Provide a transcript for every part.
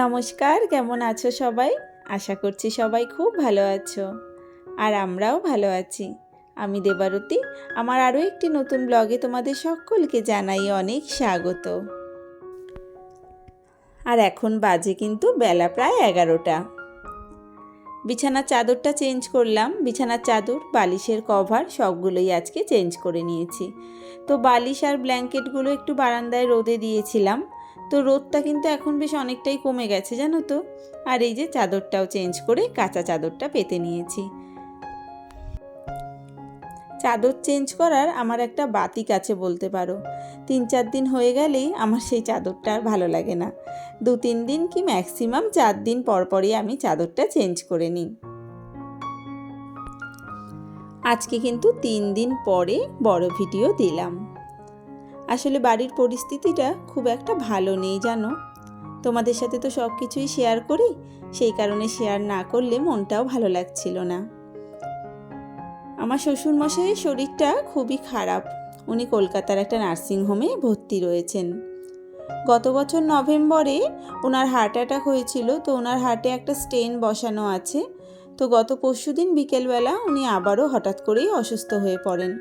নমস্কার, কেমন আছো সবাই? আশা করছি সবাই খুব ভালো আছো। আর আমরাও ভালো আছি। আমি দেবারতী, আমার আরও একটি নতুন ব্লগে তোমাদের সকলকে জানাই অনেক স্বাগত। আর এখন বাজে কিন্তু বেলা প্রায় এগারোটা। বিছানার চাদরটা চেঞ্জ করলাম। বিছানার চাদর, বালিশের কভার সবগুলোই আজকে চেঞ্জ করে নিয়েছি। তো বালিশ আর ব্ল্যাঙ্কেটগুলো একটু বারান্দায় রোদে দিয়েছিলাম। তো রোদটা কিন্তু এখন বেশ অনেকটাই কমে গেছে, জানো তো? আর এই যে চাদরটাও চেঞ্জ করে কাঁচা চাদরটা পেতে নিয়েছি। চাদর চেঞ্জ করার আমার একটা বাতিক আছে বলতে পারো। তিন চার দিন হয়ে গেলেই আমার সেই চাদরটা আর ভালো লাগে না। দু তিন দিন কি ম্যাক্সিমাম চার দিন পর পরই আমি চাদরটা চেঞ্জ করে নিই। আজকে কিন্তু তিন দিন পরে বড় ভিডিও দিলাম। আসলে বাড়ির পরিস্থিতিটা খুব একটা ভালো নেই, জানো? তোমাদের সাথে তো সব কিছুই শেয়ার করি, সেই কারণে শেয়ার না করলে মনটাও ভালো লাগছিল না। আমার শ্বশুরমশাইয়ের শরীরটা খুবই খারাপ। উনি কলকাতার একটা নার্সিংহোমে ভর্তি রয়েছেন। গত বছর নভেম্বরে ওনার হার্ট অ্যাটাক হয়েছিল, তো ওনার হার্টে একটা স্টেন বসানো আছে। তো গত পরশু দিন বিকেলবেলা উনি আবারও হঠাৎ করেই অসুস্থ হয়ে পড়েন।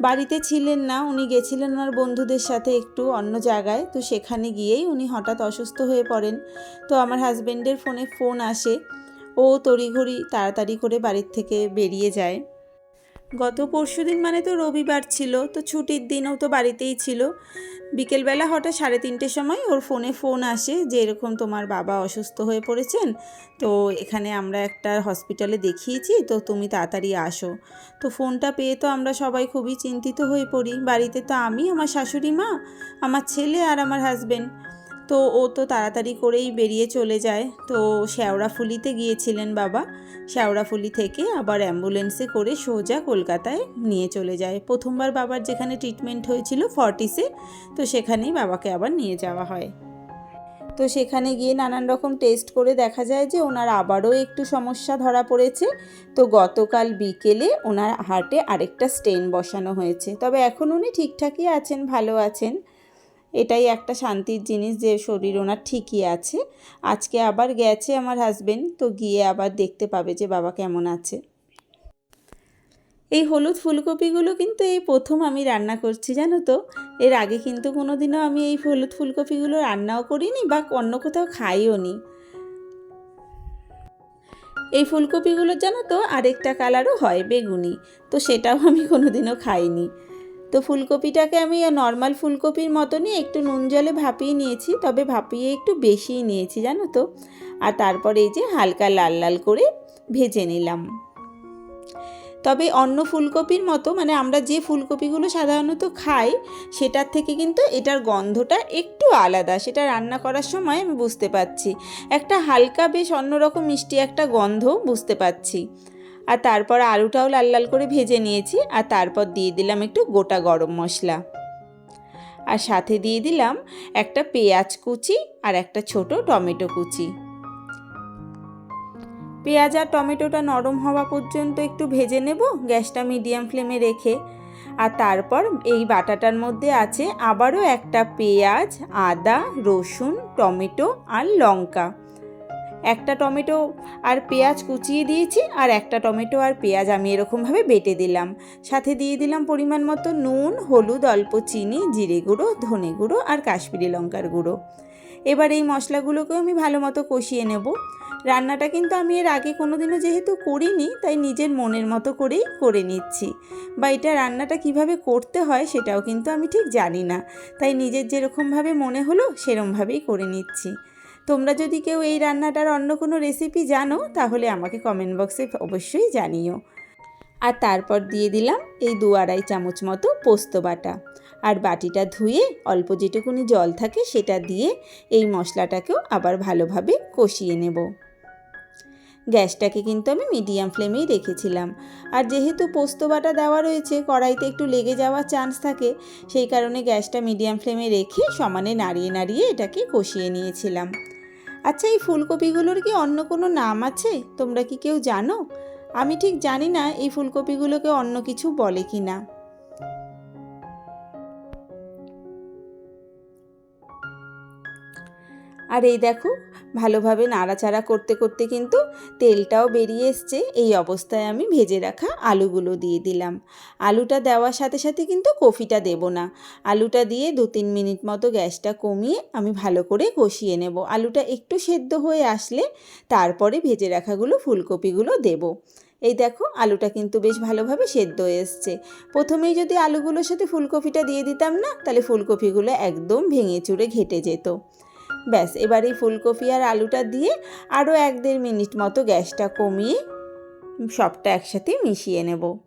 বাড়িতে ছিলেন না, উনি গেছিলেন ওনার বন্ধুদের সাথে একটু অন্য জায়গায়, তো সেখানে গিয়েই উনি হঠাৎ অসুস্থ হয়ে পড়েন। তো আমার হাজব্যান্ডের ফোনে ফোন আসে, ও তড়িঘড়ি তাড়াতাড়ি করে বাড়ির থেকে বেরিয়ে যায়। গত পরশু দিন মানে তো রবিবার ছিল, তো ছুটির দিনও তো বাড়িতেই ছিল। বিকেলবেলা হঠাৎ সাড়ে তিনটের সময় ওর ফোনে ফোন আসে যে, এরকম তোমার বাবা অসুস্থ হয়ে পড়েছেন, তো এখানে আমরা একটা হসপিটালে দেখিয়েছি, তো তুমি তাড়াতাড়ি আসো। তো ফোনটা পেয়ে তো আমরা সবাই খুবই চিন্তিত হয়ে পড়ি। বাড়িতে তো আমি, আমার শাশুড়ি মা, আমার ছেলে আর আমার হাজবেন্ড তো ও তো তাড়াতাড়ি করেই বেরিয়ে চলে যায়। তো শেওড়াফুলিতে গিয়েছিলেন বাবা। শেওড়াফুলি থেকে আবার অ্যাম্বুলেন্সে করে সোজা কলকাতায় নিয়ে চলে যায়। প্রথমবার বাবার যেখানে ট্রিটমেন্ট হয়েছিল ফর্টিসে, তো সেখানেই বাবাকে আবার নিয়ে যাওয়া হয়। তো সেখানে গিয়ে নানান রকম টেস্ট করে দেখা যায় যে ওনার আবারও একটু সমস্যা ধরা পড়েছে। তো গতকাল বিকেলে ওনার হার্টে আরেকটা স্টেন বসানো হয়েছে। তবে এখন উনি ঠিকঠাকই আছেন, ভালো আছেন। এটাই একটা শান্তির জিনিস যে শরীর ওনার ঠিকই আছে। আজকে আবার গেছে আমার হাজবেন্ড তো গিয়ে আবার দেখতে পাবে যে বাবা কেমন আছে। এই হলুদ ফুলকপিগুলো কিন্তু এই প্রথম আমি রান্না করছি, জানো তো? এর আগে কিন্তু কোনো দিনও আমি এই হলুদ ফুলকপিগুলো রান্নাও করিনি বা অন্য কোথাও খাইও নি। এই ফুলকপিগুলো জানো তো, আরেকটা কালারও হয় বেগুনি, তো সেটাও আমি কোনোদিনও খাইনি। তো ফুলকপিটাকে আমি নর্মাল ফুলকপির মতনই একটু নুন জলে ভাপিয়ে নিয়েছি, তবে ভাপিয়ে একটু বেশিই নিয়েছি, জানো তো। আর তারপরে এই যে হালকা লাল লাল করে ভেজে নিলাম। তবে অন্য ফুলকপির মতো মানে আমরা যে ফুলকপিগুলো সাধারণত খাই, সেটার থেকে কিন্তু এটার গন্ধটা একটু আলাদা। সেটা রান্না করার সময় আমি বুঝতে পারছি। একটা হালকা বেশ অন্যরকম মিষ্টি একটা গন্ধ বুঝতে পারছি। আর তারপর আলুটাও লাল লাল করে ভেজে নিয়েছি, আর তারপর দিয়ে দিলাম একটু গোটা গরম মশলা। আর সাথে দিয়ে দিলাম একটা পেঁয়াজ কুচি আর একটা ছোট টমেটো কুচি। পেঁয়াজ আর টমেটোটা নরম হওয়া পর্যন্ত একটু ভেজে নেব, গ্যাসটা মিডিয়াম ফ্লেমে রেখে। আর তারপর এই বাটাটার মধ্যে আছে আবারও একটা পেঁয়াজ, আদা, রসুন, টমেটো আর লঙ্কা। একটা টমেটো আর পেঁয়াজ কুচিয়ে দিয়েছি আর একটা টমেটো আর পেঁয়াজ আমি এরকমভাবে বেটে দিলাম। সাথে দিয়ে দিলাম পরিমাণ মতো নুন, হলুদ, অল্প চিনি, জিরে গুঁড়ো, ধনে গুঁড়ো আর কাশ্মীরি লঙ্কার গুঁড়ো। এবার এই মশলাগুলোকেও আমি ভালো মতো কষিয়ে নেব। রান্নাটা কিন্তু আমি এর আগে কোনো দিনও যেহেতু করিনি, তাই নিজের মনের মতো করেই করে নিচ্ছি। বা এটা রান্নাটা কীভাবে করতে হয় সেটাও কিন্তু আমি ঠিক জানি না, তাই নিজের যেরকমভাবে মনে হলো সেরমভাবেই করে নিচ্ছি। তোমরা যদি কেউ এই রান্নাটার অন্য কোনো রেসিপি জানো, তাহলে আমাকে কমেন্ট বক্সে অবশ্যই জানিও। আর তারপর দিয়ে দিলাম এই দু আড়াই চামচ মতো পোস্ত বাটা। আর বাটিটা ধুয়ে অল্প যেটুকুনি জল থাকে সেটা দিয়ে এই মশলাটাকেও আবার ভালোভাবে কষিয়ে নেব। গ্যাসটাকে কিন্তু আমি মিডিয়াম ফ্লেমেই রেখেছিলাম। আর যেহেতু পোস্ত বাটা দেওয়া রয়েছে, কড়াইতে একটু লেগে যাওয়ার চান্স থাকে, সেই কারণে গ্যাসটা মিডিয়াম ফ্লেমে রেখে সমানে নাড়িয়ে নাড়িয়ে এটাকে কষিয়ে নিয়েছিলাম। আচ্ছা এই ফুলকপিগুলোর কি অন্য কোনো নাম আছে? তোমরা কি কেউ জানো? আমি ঠিক জানি না এই ফুলকপিগুলোকে অন্য কিছু বলে কি না আর এই দেখো, ভালোভাবে নাড়াচাড়া করতে করতে কিন্তু তেলটাও বেরিয়ে এসছে। এই অবস্থায় আমি ভেজে রাখা আলুগুলো দিয়ে দিলাম। আলুটা দেওয়ার সাথে সাথে কিন্তু কফিটা দেব না। আলুটা দিয়ে দু তিন মিনিট মতো গ্যাসটা কমিয়ে আমি ভালো করে কষিয়ে নেব। আলুটা একটু সেদ্ধ হয়ে আসলে তারপরে ভেজে রাখাগুলো ফুলকপিগুলো দেব। এই দেখো, আলুটা কিন্তু বেশ ভালোভাবে সেদ্ধ হয়ে এসছে। প্রথমেই যদি আলুগুলোর সাথে ফুলকপিটা দিয়ে দিতাম না, তাহলে ফুলকপিগুলো একদম ভেঙে চুড়ে ঘেটে যেত। ব্যাস, এবার এই ফুলকপি আর আলুটা দিয়ে আরও এক দেড় মিনিট মতো গ্যাসটা কমিয়ে সবটা একসাথে মিশিয়ে নেব।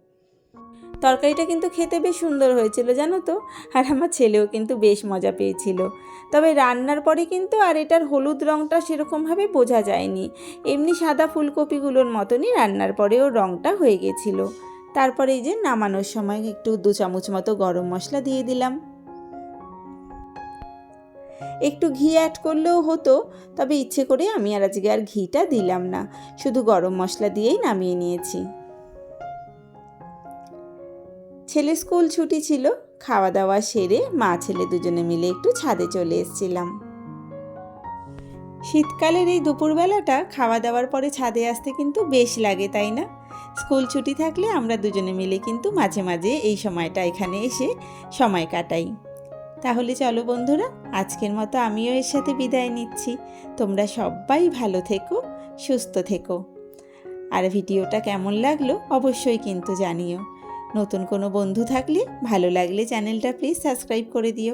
তরকারিটা কিন্তু খেতে বেশ সুন্দর হয়েছিল, জানো তো? আর আমার ছেলেও কিন্তু বেশ মজা পেয়েছিল। তবে রান্নার পরে কিন্তু আর এটার হলুদ রঙটা সেরকমভাবে বোঝা যায়নি। এমনি সাদা ফুলকপিগুলোর মতনই রান্নার পরেও রঙটা হয়ে গেছিল। তারপরে এই যে নামানোর সময় একটু দু চামচ মতো গরম মশলা দিয়ে দিলাম। একটু ঘি অ্যাড করলেও হতো, তবে ইচ্ছে করে আমি আর আজকে আর ঘিটা দিলাম না। শুধু গরম মশলা দিয়েই নামিয়ে নিয়েছি। ছেলে স্কুল ছুটি ছিল, খাওয়া দাওয়া সেরে মা ছেলে দুজনে মিলে একটু ছাদে চলে এসেছিলাম। শীতকালের এই দুপুরবেলাটা খাওয়া দাওয়ার পরে ছাদে আসতে কিন্তু বেশ লাগে, তাই না? স্কুল ছুটি থাকলে আমরা দুজনে মিলে কিন্তু মাঝে মাঝে এই সময়টা এখানে এসে সময় কাটাই। তাহলে চলো বন্ধুরা, আজকের মতো আমিও এর সাথে বিদায় নিচ্ছি। তোমরা সবাই ভালো থেকো, সুস্থ থেকো। আর ভিডিওটা কেমন লাগল অবশ্যই কিন্তু জানিও। নতুন কোনো বন্ধু থাকলে ভালো লাগলে চ্যানেলটা প্লিজ সাবস্ক্রাইব করে দিও।